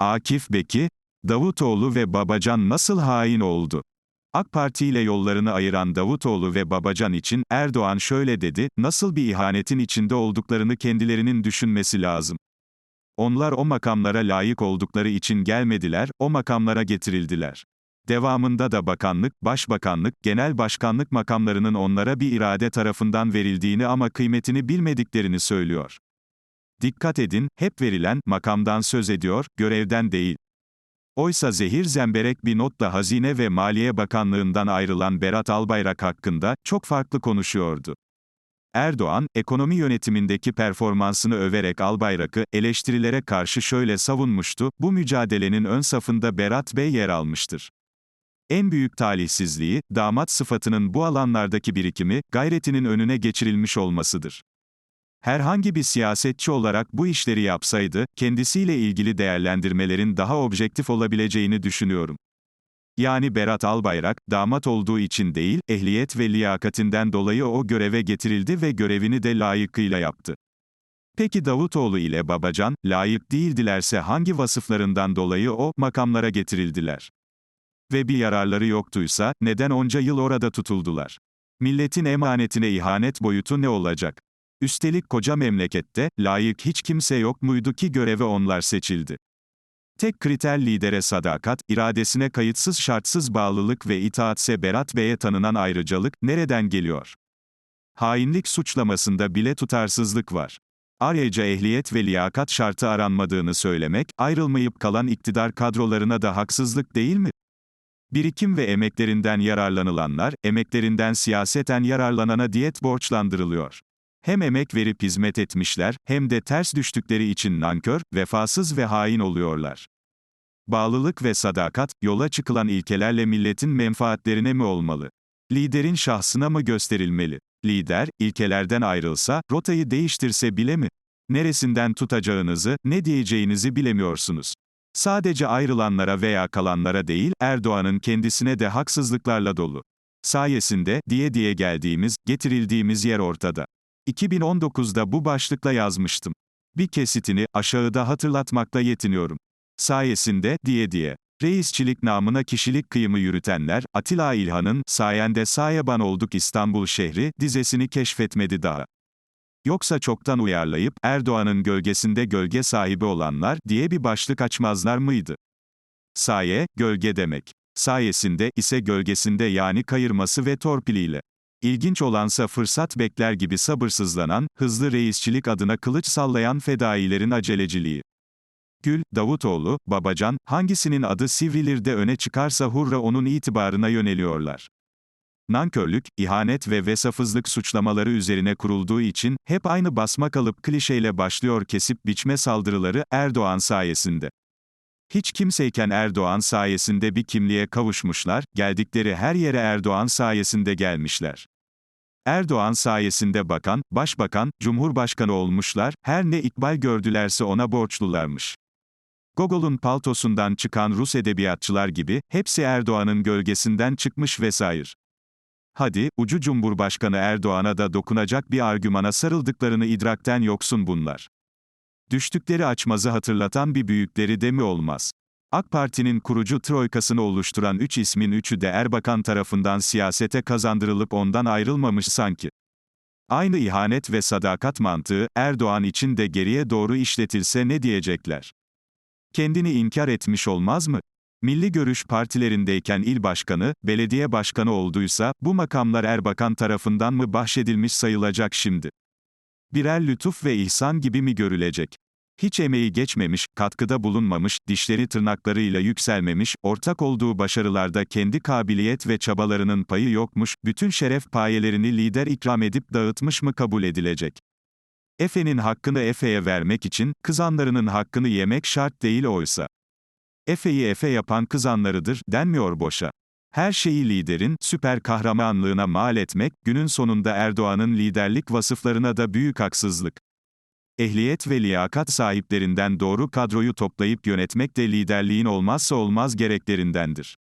Akif Beki, Davutoğlu ve Babacan nasıl hain oldu? AK Parti ile yollarını ayıran Davutoğlu ve Babacan için Erdoğan şöyle dedi, nasıl bir ihanetin içinde olduklarını kendilerinin düşünmesi lazım. Onlar o makamlara layık oldukları için gelmediler, o makamlara getirildiler. Devamında da bakanlık, başbakanlık, genel başkanlık makamlarının onlara bir irade tarafından verildiğini ama kıymetini bilmediklerini söylüyor. Dikkat edin, hep verilen makamdan söz ediyor, görevden değil. Oysa zehir zemberek bir notla Hazine ve Maliye Bakanlığından ayrılan Berat Albayrak hakkında çok farklı konuşuyordu. Erdoğan, ekonomi yönetimindeki performansını överek Albayrak'ı eleştirilere karşı şöyle savunmuştu, bu mücadelenin ön safında Berat Bey yer almıştır. En büyük talihsizliği, damat sıfatının bu alanlardaki birikimi, gayretinin önüne geçirilmiş olmasıdır. Herhangi bir siyasetçi olarak bu işleri yapsaydı, kendisiyle ilgili değerlendirmelerin daha objektif olabileceğini düşünüyorum. Yani Berat Albayrak, damat olduğu için değil, ehliyet ve liyakatinden dolayı o göreve getirildi ve görevini de layıkıyla yaptı. Peki Davutoğlu ile Babacan, layık değildilerse hangi vasıflarından dolayı o makamlara getirildiler? Ve bir yararları yoktuysa, neden onca yıl orada tutuldular? Milletin emanetine ihanet boyutu ne olacak? Üstelik koca memlekette, layık hiç kimse yok muydu ki göreve onlar seçildi? Tek kriter lidere sadakat, iradesine kayıtsız şartsız bağlılık ve itaatse Berat Bey'e tanınan ayrıcalık, nereden geliyor? Hainlik suçlamasında bile tutarsızlık var. Ayrıca ehliyet ve liyakat şartı aranmadığını söylemek, ayrılmayıp kalan iktidar kadrolarına da haksızlık değil mi? Birikim ve emeklerinden yararlanılanlar, emeklerinden siyaseten yararlanana diyet borçlandırılıyor. Hem emek verip hizmet etmişler, hem de ters düştükleri için nankör, vefasız ve hain oluyorlar. Bağlılık ve sadakat, yola çıkılan ilkelerle milletin menfaatlerine mi olmalı? Liderin şahsına mı gösterilmeli? Lider, ilkelerden ayrılsa, rotayı değiştirse bile mi? Neresinden tutacağınızı, ne diyeceğinizi bilemiyorsunuz. Sadece ayrılanlara veya kalanlara değil, Erdoğan'ın kendisine de haksızlıklarla dolu. Sayesinde, diye diye geldiğimiz, getirildiğimiz yer ortada. 2019'da bu başlıkla yazmıştım. Bir kesitini, aşağıda hatırlatmakla yetiniyorum. Sayesinde, diye diye. Reisçilik namına kişilik kıyımı yürütenler, Atilla İlhan'ın, sayende sayeban olduk İstanbul şehri, dizesini keşfetmedi daha. Yoksa çoktan uyarlayıp, Erdoğan'ın gölgesinde gölge sahibi olanlar, diye bir başlık açmazlar mıydı? Saye, gölge demek. Sayesinde, ise gölgesinde yani kayırması ve torpiliyle. İlginç olansa fırsat bekler gibi sabırsızlanan, hızlı reisçilik adına kılıç sallayan fedailerin aceleciliği. Gül, Davutoğlu, Babacan, hangisinin adı sivrilir de öne çıkarsa hurra onun itibarına yöneliyorlar. Nankörlük, ihanet ve vesafızlık suçlamaları üzerine kurulduğu için, hep aynı basma kalıp klişeyle başlıyor kesip biçme saldırıları, Erdoğan sayesinde. Hiç kimseyken Erdoğan sayesinde bir kimliğe kavuşmuşlar, geldikleri her yere Erdoğan sayesinde gelmişler. Erdoğan sayesinde bakan, başbakan, cumhurbaşkanı olmuşlar, her ne ikbal gördülerse ona borçlularmış. Gogol'un paltosundan çıkan Rus edebiyatçılar gibi, hepsi Erdoğan'ın gölgesinden çıkmış vesaire. Hadi, ucu Cumhurbaşkanı Erdoğan'a da dokunacak bir argümana sarıldıklarını idrakten yoksun bunlar. Düştükleri açmazı hatırlatan bir büyükleri de mi olmaz? AK Parti'nin kurucu troikasını oluşturan üç ismin üçü de Erbakan tarafından siyasete kazandırılıp ondan ayrılmamış sanki. Aynı ihanet ve sadakat mantığı, Erdoğan için de geriye doğru işletilse ne diyecekler? Kendini inkar etmiş olmaz mı? Milli görüş partilerindeyken il başkanı, belediye başkanı olduysa, bu makamlar Erbakan tarafından mı bahşedilmiş sayılacak şimdi? Birer lütuf ve ihsan gibi mi görülecek? Hiç emeği geçmemiş, katkıda bulunmamış, dişleri tırnaklarıyla yükselmemiş, ortak olduğu başarılarda kendi kabiliyet ve çabalarının payı yokmuş, bütün şeref payelerini lider ikram edip dağıtmış mı kabul edilecek? Efe'nin hakkını Efe'ye vermek için, kızanlarının hakkını yemek şart değil oysa. Efe'yi Efe yapan kızanlarıdır, denmiyor boşa. Her şeyi liderin, süper kahramanlığına mal etmek, günün sonunda Erdoğan'ın liderlik vasıflarına da büyük haksızlık. Ehliyet ve liyakat sahiplerinden doğru kadroyu toplayıp yönetmek de liderliğin olmazsa olmaz gereklerindendir.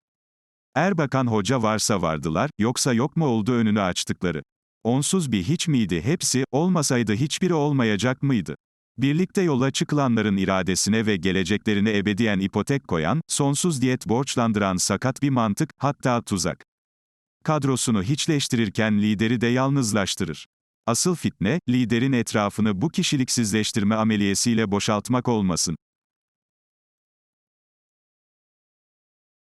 Erbakan hoca varsa vardılar, yoksa yok mu oldu önünü açtıkları. Onsuz bir hiç miydi hepsi, olmasaydı hiçbiri olmayacak mıydı? Birlikte yola çıkılanların iradesine ve geleceklerine ebediyen ipotek koyan, sonsuz diyet borçlandıran sakat bir mantık, hatta tuzak. Kadrosunu hiçleştirirken lideri de yalnızlaştırır. Asıl fitne, liderin etrafını bu kişiliksizleştirme ameliyesiyle boşaltmak olmasın.